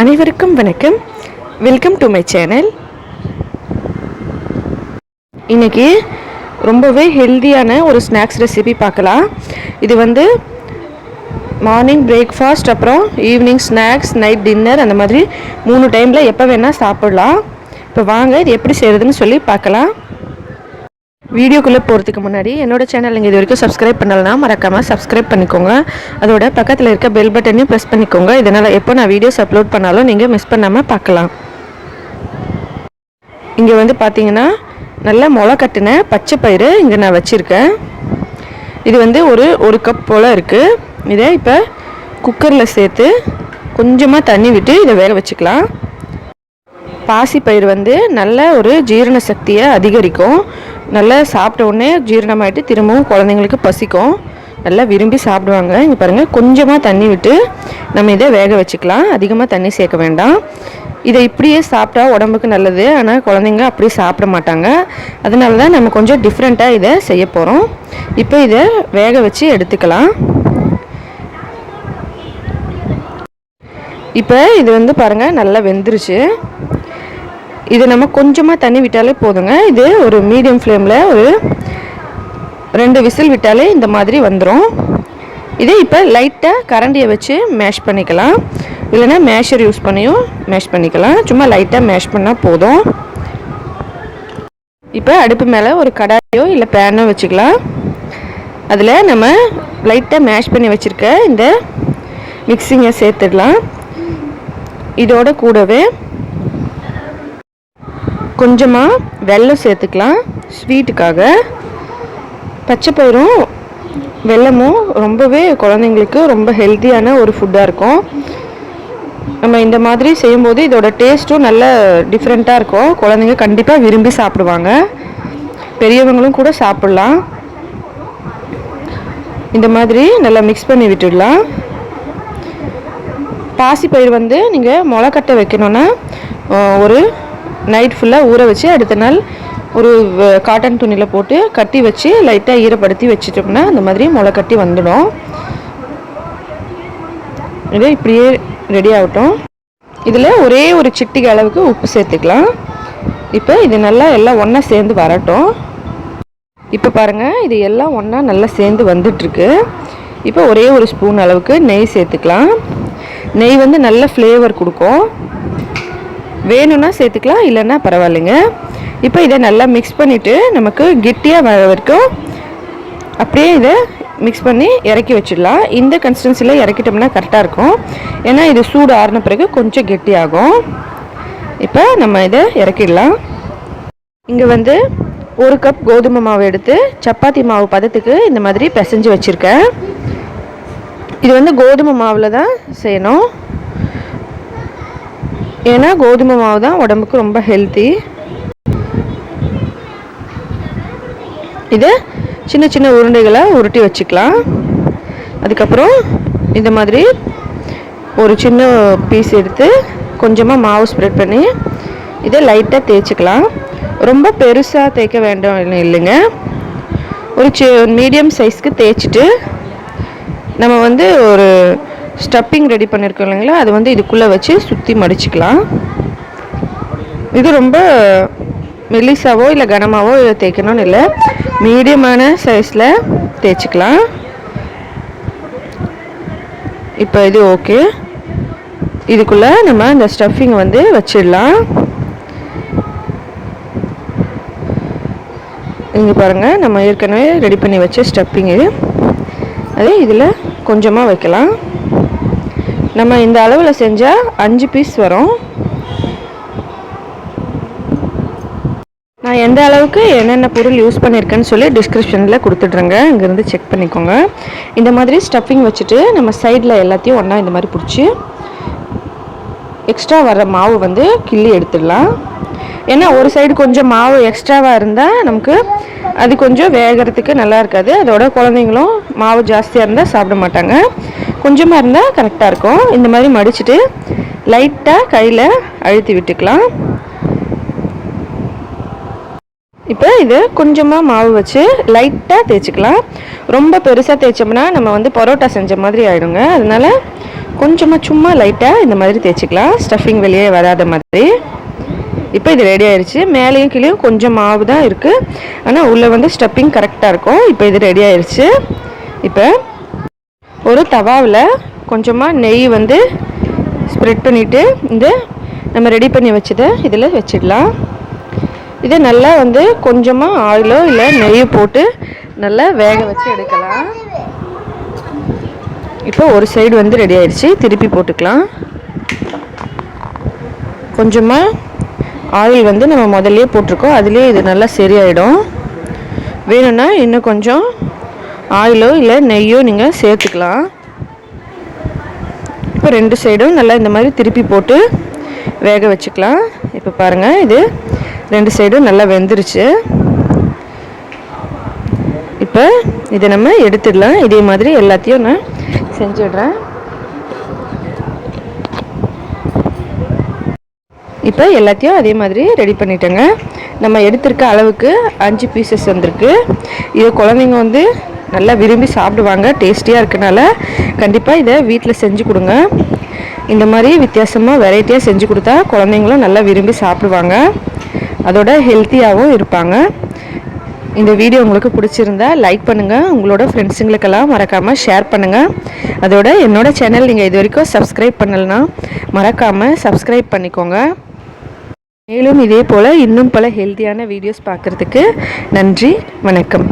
அனைவருக்கும் வணக்கம். Welcome to my channel இன்னைக்கு ரொம்பவே ஹெல்தியான ஒரு ஸ்நாக்ஸ் ரெசிபி பார்க்கலாம். இது வந்து மார்னிங் பிரேக்ஃபாஸ்ட் அப்புறம் ஈவினிங் ஸ்நாக்ஸ் நைட் டின்னர் அந்த மாதிரி மூணு டைமில் எப்போ வேணால் சாப்பிட்லாம். இப்போ வாங்க இது எப்படி செய்கிறதுன்னு சொல்லி பார்க்கலாம். வீடியோக்குள்ளே போகிறதுக்கு முன்னாடி என்னோட சேனல் நீங்கள் இது வரைக்கும் சப்ஸ்கிரைப் பண்ணலனா மறக்காமல் சப்ஸ்கிரைப் பண்ணிக்கோங்க. அதோட பக்கத்தில் இருக்க பெல் பட்டனையும் ப்ரெஸ் பண்ணிக்கோங்க. இதனால் எப்போ நான் வீடியோஸ் அப்லோட் பண்ணாலும் நீங்கள் மிஸ் பண்ணாமல் பார்க்கலாம். இங்கே வந்து பார்த்தீங்கன்னா நல்ல முளை கட்டின பச்சை பயிறு இங்கே நான் வச்சுருக்கேன். இது வந்து ஒரு ஒரு கப் போல் இருக்குது இதை இப்போ குக்கரில் சேர்த்து கொஞ்சமாக தண்ணி விட்டு இதை வேக வச்சுக்கலாம். பாசிப்பயிறு வந்து நல்ல ஒரு ஜீரண சக்தியை அதிகரிக்கும். நல்லா சாப்பிட்ட உடனே ஜீரணமாயிட்டு திரும்பவும் குழந்தைங்களுக்கு பசிக்கும். நல்லா விரும்பி சாப்பிடுவாங்க. இங்கே பாருங்கள் கொஞ்சமாக தண்ணி விட்டு நம்ம இதை வேக வச்சுக்கலாம். அதிகமாக தண்ணி சேர்க்க வேண்டாம். இதை இப்படியே சாப்பிட்டா உடம்புக்கு நல்லது. ஆனால் குழந்தைங்க அப்படியே சாப்பிட மாட்டாங்க. அதனால தான் நம்ம கொஞ்சம் டிஃப்ரெண்ட்டாக இதை செய்ய போகிறோம் இப்போ இதை வேக வச்சு எடுத்துக்கலாம். இப்போ இது வந்து பாருங்கள் நல்லா வெந்துருச்சு. இது நம்ம கொஞ்சமாக தண்ணி விட்டாலே போதுங்க. இது ஒரு மீடியம் ஃப்ளேமில் ஒரு ரெண்டு விசில் விட்டாலே இந்த மாதிரி வந்துடும் இதை இப்போ லைட்டாக கரண்டியை வச்சு மேஷ் பண்ணிக்கலாம். இல்லைன்னா மேஷர் யூஸ் பண்ணியும் மேஷ் பண்ணிக்கலாம். சும்மா லைட்டாக மேஷ் பண்ணால் போதும். இப்போ அடுப்பு மேலே ஒரு கடாயோ இல்லை பேனோ வச்சுக்கலாம். அதில் நம்ம லைட்டாக மேஷ் பண்ணி வச்சுருக்க இந்த மிக்சிங்கை சேர்த்துடலாம். இதோட கூடவே கொஞ்சமாக வெல்லம் சேர்த்துக்கலாம் ஸ்வீட்டுக்காக. பச்சைப்பயிரும் வெல்லமும் ரொம்பவே குழந்தைங்களுக்கு ரொம்ப ஹெல்த்தியான ஒரு ஃபுட்டாக இருக்கும். நம்ம இந்த மாதிரி செய்யும்போது இதோட டேஸ்ட்டும் நல்ல டிஃப்ரெண்ட்டாக இருக்கும். குழந்தைங்க கண்டிப்பாக விரும்பி சாப்பிடுவாங்க. பெரியவங்களும் கூட சாப்பிட்லாம். இந்த மாதிரி நல்லா மிக்ஸ் பண்ணி விட்டுடலாம். பாசிப்பயிர் வந்து நீங்கள் முளைக்கட்டை வைக்கணுன்னா ஒரு நைட் ஃபுல்லாக ஊற வச்சு அடுத்த நாள் ஒரு காட்டன் துணியில் போட்டு கட்டி வச்சு லைட்டாக ஈரப்படுத்தி வச்சிட்டோம்னா அந்த மாதிரி முளை கட்டி வந்துடும். இது இப்படியே ரெடி ஆகட்டும். இதில் ஒரே ஒரு சிட்டிகை அளவுக்கு உப்பு சேர்த்துக்கலாம். இப்போ இது நல்லா எல்லாம் ஒன்றா சேர்ந்து வரட்டும். இப்போ பாருங்கள் இது எல்லாம் ஒன்றா நல்லா சேர்ந்து வந்துட்டுருக்கு. இப்போ ஒரே ஒரு ஸ்பூன் அளவுக்கு நெய் சேர்த்துக்கலாம். நெய் வந்து நல்ல ஃப்ளேவர் கொடுக்கும். வேணும்னா சேர்த்துக்கலாம் இல்லைன்னா பரவாயில்லைங்க. இப்போ இதை நல்லா மிக்ஸ் பண்ணிவிட்டு நமக்கு கெட்டியாக வர வரைக்கும் அப்படியே இதை மிக்ஸ் பண்ணி இறக்கி வச்சிடலாம். இந்த கன்சிஸ்டன்சியில் இறக்கிட்டோம்னா கரெக்டாக இருக்கும். ஏன்னா இது சூடு ஆறின பிறகு கொஞ்சம் கெட்டியாகும். இப்போ நம்ம இதை இறக்கிடலாம். இங்கே வந்து ஒரு கப் கோதுமை மாவு எடுத்து சப்பாத்தி மாவு பதத்துக்கு இந்த மாதிரி பிசைஞ்சு வச்சுருக்கேன். இது வந்து கோதுமை மாவில் தான் செய்யணும். ஏன்னா கோதுமை மாவு தான் உடம்புக்கு ரொம்ப ஹெல்த்தி இது சின்ன சின்ன உருண்டைகளை உருட்டி வச்சுக்கலாம். அதுக்கப்புறம் இந்த மாதிரி ஒரு சின்ன பீஸ் எடுத்து கொஞ்சமாக மாவு ஸ்ப்ரெட் பண்ணி இதை லைட்டாக தேய்ச்சிக்கலாம். ரொம்ப பெருசாக தேய்க்க வேண்டாம் இல்லைங்க. ஒரு சி மீடியம் சைஸ்க்கு தேய்ச்சிட்டு நம்ம வந்து ஒரு ஸ்டப்பிங் ரெடி பண்ணியிருக்கோம் இல்லைங்களா? அது வந்து இதுக்குள்ளே வச்சு சுற்றி மடிச்சுக்கலாம். இது ரொம்ப மெல்லிசாவோ இல்லை கனமாவோ தேய்க்கணும்னு இல்லை. மீடியமான சைஸில் தேய்ச்சிக்கலாம். இப்போ இது ஓகே. இதுக்குள்ளே நம்ம இந்த ஸ்டஃபிங் வந்து வச்சிடலாம். இங்கே பாருங்கள் நம்ம ஏற்கனவே ரெடி பண்ணி வச்ச ஸ்டப்பிங்கு அது இதில் கொஞ்சமாக வைக்கலாம். நம்ம இந்த அளவில் செஞ்சால் அஞ்சு பீஸ் வரும். நான் எந்த அளவுக்கு என்னென்ன பொருள் யூஸ் பண்ணியிருக்கேன்னு சொல்லி டிஸ்கிரிப்ஷனில் கொடுத்துட்றேங்க. இங்கேருந்து செக் பண்ணிக்கோங்க. இந்த மாதிரி ஸ்டஃபிங் வச்சுட்டு நம்ம சைடில் எல்லாத்தையும் ஒன்றா இந்த மாதிரி பிடிச்சி எக்ஸ்ட்ரா வர மாவு வந்து கிள்ளி எடுத்துடலாம். ஏன்னா ஒரு சைடு கொஞ்சம் மாவு எக்ஸ்ட்ராவாக இருந்தால் நமக்கு அது கொஞ்சம் வேகிறதுக்கு நல்லா இருக்காது. அதோட குழந்தைங்களும் மாவு ஜாஸ்தியாக இருந்தால் சாப்பிட மாட்டாங்க. கொஞ்சமாக இருந்தால் கரெக்டாக இருக்கும். இந்த மாதிரி மடிச்சுட்டு லைட்டாக கையில் அழுத்தி விட்டுக்கலாம். இப்போ இது கொஞ்சமாக மாவு வச்சு லைட்டாக தேய்ச்சிக்கலாம். ரொம்ப பெருசாக தேய்ச்சோம்னா நம்ம வந்து பரோட்டா செஞ்ச மாதிரி ஆகிடுங்க அதனால் கொஞ்சமாக சும்மா லைட்டாக இந்த மாதிரி தேய்ச்சிக்கலாம். ஸ்டஃபிங் வெளியே வராத மாதிரி. இப்போ இது ரெடி ஆயிடுச்சு மேலேயும் கீழேயும் கொஞ்சம் மாவு தான் இருக்குது ஆனால் உள்ளே வந்து ஸ்டப்பிங் கரெக்டாக இருக்கும். இப்போ இது ரெடி ஆயிடுச்சு இப்போ ஒரு தவாவில் கொஞ்சமாக நெய் வந்து ஸ்ப்ரெட் பண்ணிவிட்டு இந்த நம்ம ரெடி பண்ணி வச்சதை இதில் வச்சிடலாம். இதை நல்லா வந்து கொஞ்சமாக ஆயிலோ இல்லை நெய் போட்டு நல்லா வேக வச்சு எடுக்கலாம். இப்போ ஒரு சைடு வந்து ரெடி ஆயிடுச்சு. திருப்பி போட்டுக்கலாம். கொஞ்சமாக ஆயில் வந்து நம்ம முதல்லையே போட்டிருக்கோம். அதுலேயே இது நல்லா சரியாயிடும். வேணும்னா இன்னும் கொஞ்சம் ஆயிலோ இல்லை நெய்யோ நீங்கள் சேர்த்துக்கலாம். இப்போ ரெண்டு சைடும் நல்லா இந்த மாதிரி திருப்பி போட்டு வேக வச்சுக்கலாம். இப்போ பாருங்கள் இது ரெண்டு சைடும் நல்லா வெந்துருச்சு. இப்போ இதை நம்ம எடுத்துடலாம். இதே மாதிரி எல்லாத்தையும் நான் செஞ்சிடுறேன் இப்போ எல்லாத்தையும் அதே மாதிரி ரெடி பண்ணிட்டேங்க. நம்ம எடுத்திருக்க அளவுக்கு அஞ்சு பீசஸ் வந்திருக்கு. இது குழந்தைங்க வந்து நல்லா விரும்பி சாப்பிடுவாங்க டேஸ்டியாக இருக்கனால கண்டிப்பாக இதை வீட்டில் செஞ்சு கொடுங்க. இந்த மாதிரி வித்தியாசமாக வெரைட்டியாக செஞ்சு கொடுத்தா குழந்தைங்களும் நல்லா விரும்பி சாப்பிடுவாங்க. அதோட ஹெல்த்தியாகவும் இருப்பாங்க. இந்த வீடியோ உங்களுக்கு பிடிச்சிருந்தா லைக் பண்ணுங்கள் உங்களோட ஃப்ரெண்ட்ஸுங்களுக்கெல்லாம் மறக்காமல் ஷேர் பண்ணுங்கள் அதோட என்னோடய சேனல் நீங்கள் இது வரைக்கும் சப்ஸ்கிரைப் பண்ணலைன்னா மறக்காமல் சப்ஸ்கிரைப் பண்ணிக்கோங்க. மேலும் இதே போல் இன்னும் பல ஹெல்த்தியான வீடியோஸ் பார்க்குறதுக்கு நன்றி வணக்கம்.